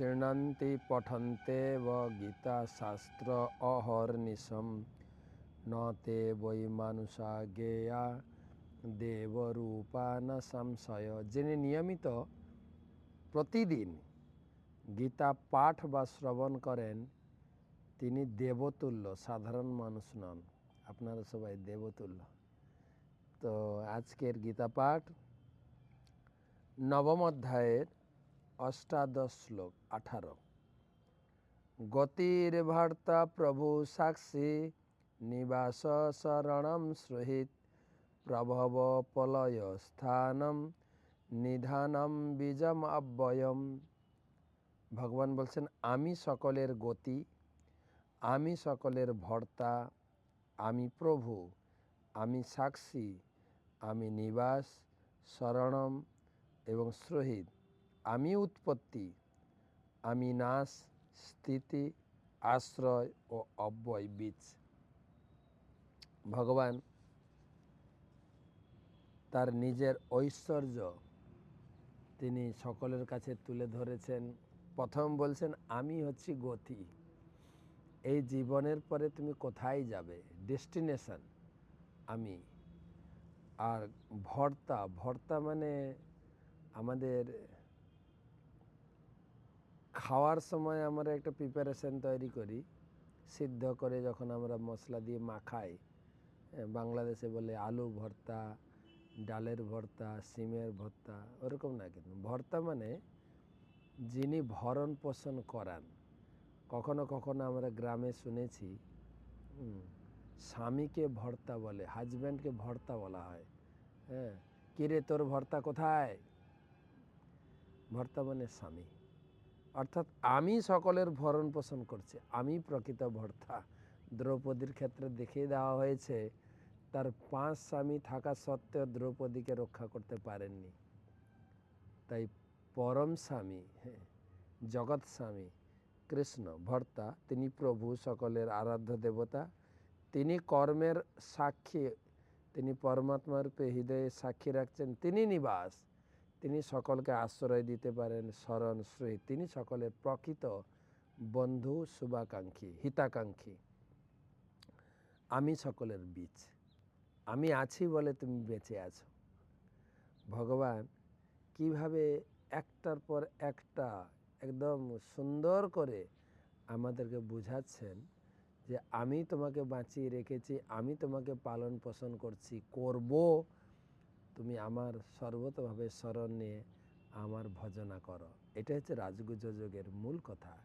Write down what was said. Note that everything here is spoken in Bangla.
শৃণন্তি পঠন্তে গীতা শাস্ত্র অহর্নিশম। ন তে বৈ মানুষা গেয়া দেবরূপা না সংশয় যিনি নিয়মিত প্রতিদিন গীতা পাঠ বা শ্রবণ করেন, তিনি দেবতুল্য, সাধারণ মানুষ নন। আপনারা সবাই দেবতুল্য। তো আজকের গীতা পাঠ নবম অধ্যায়ের অষ্টাদশ শ্লোক, আঠারো। গতির ভর্তা প্রভু সাক্ষী, নিবাস শরণম শ্রহিত প্রভব পলয় স্থানম, নিধানম বীজম অব্যয়ম ভগবান বলছেন, আমি সকলের গতি, আমি সকলের ভর্তা, আমি প্রভু, আমি সাক্ষী, আমি নিবাস, শরণম এবং শ্রহিত আমি উৎপত্তি, আমি নাশ স্থিতি, আশ্রয় ও অব্যয় বীজ। ভগবান তার নিজের ঐশ্বর্য তিনি সকলের কাছে তুলে ধরেছেন। প্রথম বলছেন, আমি হচ্ছি গতি। এই জীবনের পরে তুমি কোথায় যাবে? ডেস্টিনেশন, আমি। আর ভর্তা ভর্তা মানে আমাদের খাওয়ার সময় আমরা একটা প্রিপারেশন তৈরি করি। সিদ্ধ করে যখন আমরা মশলা দিয়ে মাখাই বাংলাদেশে বলে আলু ভর্তা, ডালের ভর্তা, সিমের ভর্তা, ওরকম না কিন্তু। ভর্তা মানে যিনি ভরণ পোষণ করান। কখনো কখনো আমরা গ্রামে শুনেছি স্বামীকে ভর্তা বলে হাজব্যান্ডকে ভর্তা বলা হয়। হ্যাঁ কিরে তোর ভর্তা কোথায়? ভর্তা মানে স্বামী। অর্থাৎ আমি সকলের ভরণ পোষণ করছি, আমি প্রকৃত ভর্তা। দ্রৌপদীর ক্ষেত্রে দেখিয়ে দেওয়া হয়েছে, তার পাঁচ স্বামী থাকা সত্ত্বেও দ্রৌপদীকে রক্ষা করতে পারেননি। তাই পরম স্বামী হ্যাঁ জগৎ স্বামী, কৃষ্ণ, ভর্তা, তিনি প্রভু, সকলের আরাধ্য দেবতা। তিনি কর্মের সাক্ষী, তিনি পরমাত্মা রূপে হৃদয়ে সাক্ষী রাখছেন, তিনি নিবাস। তিনি সকলকে আশ্রয় দিতে পারেন, স্মরণ শ্রী তিনি সকলের প্রকৃত বন্ধু, শুভাকাঙ্ক্ষী, হিতাকাঙ্ক্ষী। আমি সকলের বীজ। আমি আছি বলে তুমি বেঁচে আছো। ভগবান, কীভাবে একটার পর একটা একদম সুন্দর করে আমাদেরকে বুঝাচ্ছেন যে, আমি তোমাকে বাঁচিয়ে রেখেছি, আমি তোমাকে পালন পোষণ করছি, করব আমার সর্বতভাবে স্মরণ নিয়ে আমার ভজনা করো। এটা হচ্ছে রাজগুজ যোগের মূল কথা।